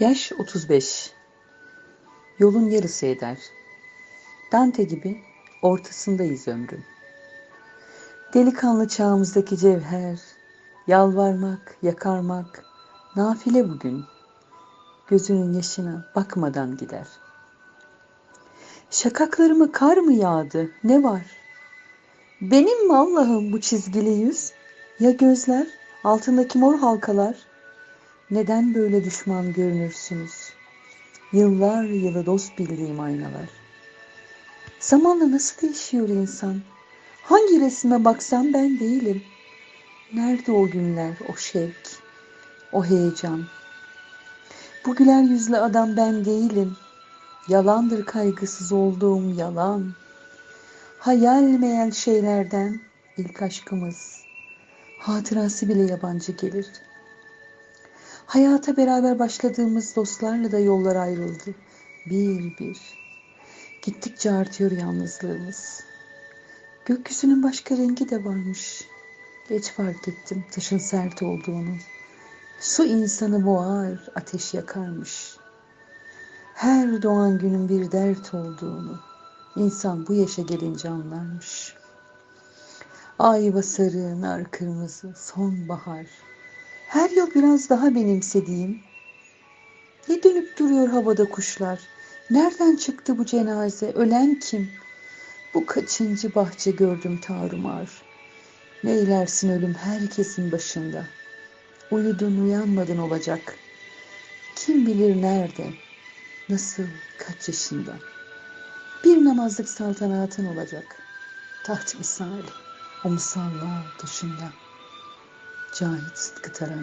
Yaş 35. Yolun yarısı eder. Dante gibi ortasındayız ömrün. Delikanlı çağımızdaki cevher, yalvarmak, yakarmak, nafile bugün. Gözünün yaşına bakmadan gider. Şakaklarıma kar mı yağdı, ne var? Benim mi Allah'ım bu çizgili yüz? Ya gözler, altındaki mor halkalar? Neden böyle düşman görünürsünüz? Yıllar yılı dost bildiğim aynalar. Zamanla nasıl değişiyor insan? Hangi resme baksam ben değilim. Nerede o günler, o şevk, o heyecan? Bu güler yüzlü adam ben değilim. Yalandır kaygısız olduğum yalan. Hayal meyal şeylerden ilk aşkımız. Hatırası bile yabancı gelir.'' Hayata beraber başladığımız dostlarla da yollar ayrıldı. Bir bir. Gittikçe artıyor yalnızlığımız. Gökyüzünün başka rengi de varmış. Geç fark ettim taşın sert olduğunu. Su insanı boğar, ateş yakarmış. Her doğan günün bir dert olduğunu insan bu yaşa gelince anlarmış. Ayva sarı, nar kırmızı, sonbahar. Her yıl biraz daha benimsediğim. Ne dönüp duruyor havada kuşlar? Nereden çıktı bu cenaze? Ölen kim? Bu kaçıncı bahçe gördüm tarumar. Ne ilersin ölüm herkesin başında. Uyudun uyanmadın olacak. Kim bilir nerede, nasıl, kaç yaşında. Bir namazlık saltanatın olacak. Taht misali, o musalla dışında. Cahit Sıtkı Tarancı